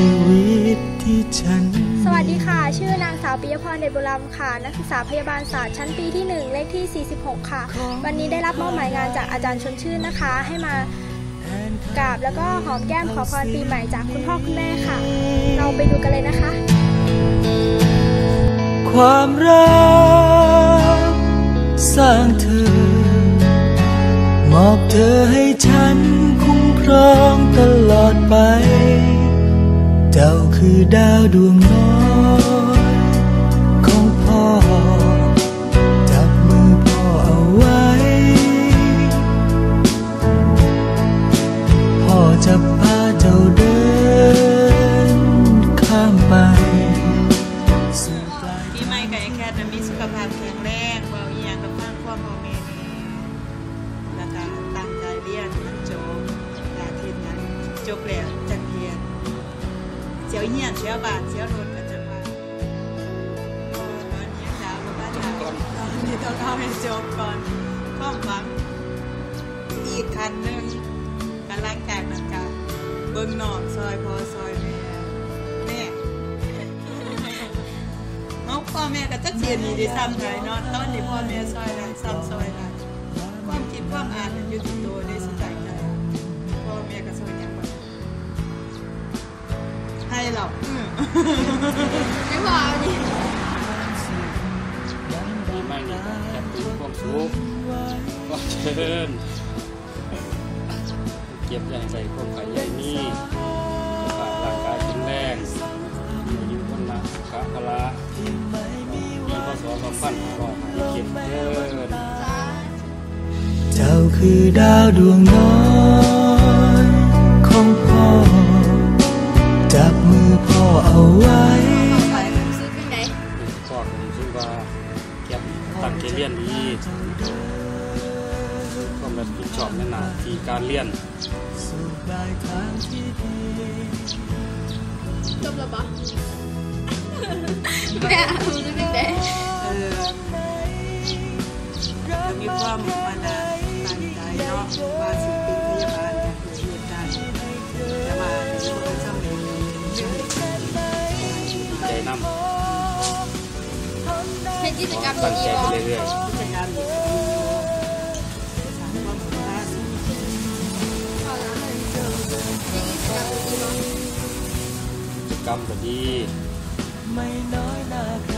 ชีวิตที่ฉัน สวัสดีค่ะ ชื่อนางสาวปิยพรเดชบุรำค่ะ นักศึกษาพยาบาลศาสตร์ชั้นปีที่ 1 เลขที่ 46 ค่ะ วันนี้ได้รับมอบหมายงานจากอาจารย์ชนชื่นนะคะ ให้มากราบแล้วก็หอมแก้มขอพรปีใหม่จากคุณพ่อคุณแม่ค่ะ เราไปดูกันเลยนะคะ ความรักสร้างเธอ มอบเธอให้ฉันคุ้มครองตลอดไป เจ้าคือดาวดวงน้อยของพ่อ จับมือพ่อเอาไว้ พ่อจะพาเจ้าเดินข้ามไปสู่ปลายปีใหม่ไอ้แคทน่ะมีสุขภาพแข็งแรงเบาเอียงกับฟังความพ่อแม่นี่แล้วก็ตั้งใจเรียนมันจบอาทิตย์นั้นจบแล้ว เสียวเหียนเสียวบาทเสียวรถก็จะมาเออตอนนี้ดาวก็บ้านดาวตอนนี้ต้องเอาให้จบก่อนความหวังอีกคันหนึ่งกำลังจากนั้นก็เบิ่งนอนซอยพอซอยแม่แม่เอาพ่อแม่ก็จักเสียนี่ได้ซ้ำไงเนาะตอนนี้พ่อแม่ซอยได้ซ้ำซอยได้ความคิดความอ่านอยู่ที่ตัวได้สิใจใจ ห้หรอกอืมไม่พอเอาดิปีใหม่นี้ก็แฮปปี้ความสุขก็เชิญเก็บอย่างใส่ความขายใหญ่นี่สุขภาพร่างกายแข็งแรงอายุวันนะสุขภาระปีพศ2557เด้อเจ้าคือดาวดวงน้อย เอาไว้ซื้อที่ไหนพ่อผมซึ่งว่าเก็บตั้งใจเรียนดีความรับผิดชอบในหน้าที่การเรียนจบแล้วปะแม่รู้สึกยังไงเออมีความมานตั้งใจเนาะ นำเป็นกิจกรรมตั้งดีใจๆไปวะเรื่อยกิจกรรมดีๆสร้างความสุขให้เอาละเป็นกิจกรรมดีๆวะๆกิจกรรมก็ดีไม่น้อยหน้าใคร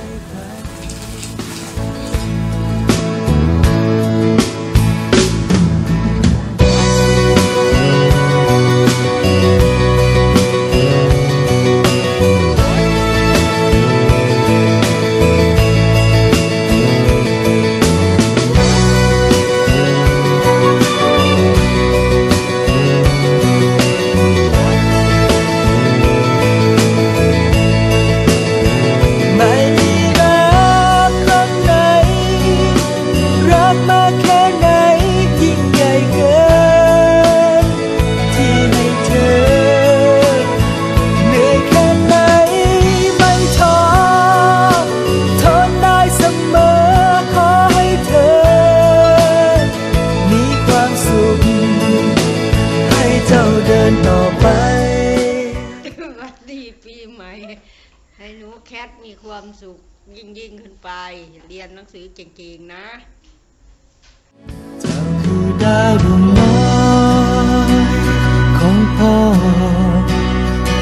ห้หนูแคทมีความสุขยิ่งยิ่งๆขึ้นไป เรียนหนังสือเก่งๆนะเจ้าคือดาวดวงน้อยของพ่อ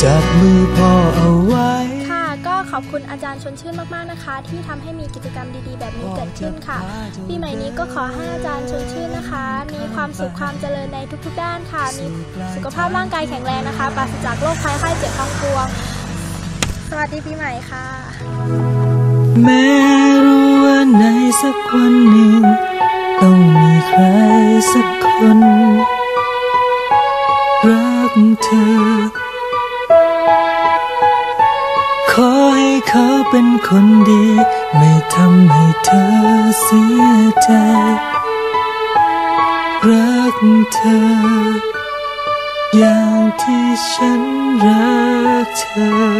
จับมือพ่อเอาไว้ ค่ะ ก็ขอบคุณอาจารย์ชนชื่นมากๆนะคะ ที่ทำให้มีกิจกรรมดีๆ แบบนี้เกิดขึ้นค่ะ ปีใหม่นี้ก็ขอให้อาจารย์ชนชื่นนะคะ มีความสุขความเจริญในทุกๆด้านค่ะ มีสุขภาพร่างกายแข็งแรงนะคะปราศจากโรคภัยไข้เจ็บทั้งปวง สวัสดีปีใหม่ค่ะ แม้รู้ว่าในสักวันหนึ่ง ต้องมีใครสักคน รักเธอ ขอให้เขาเป็นคนดี ไม่ทำให้เธอเสียใจ รักเธอ อย่างที่ฉันรักเธอ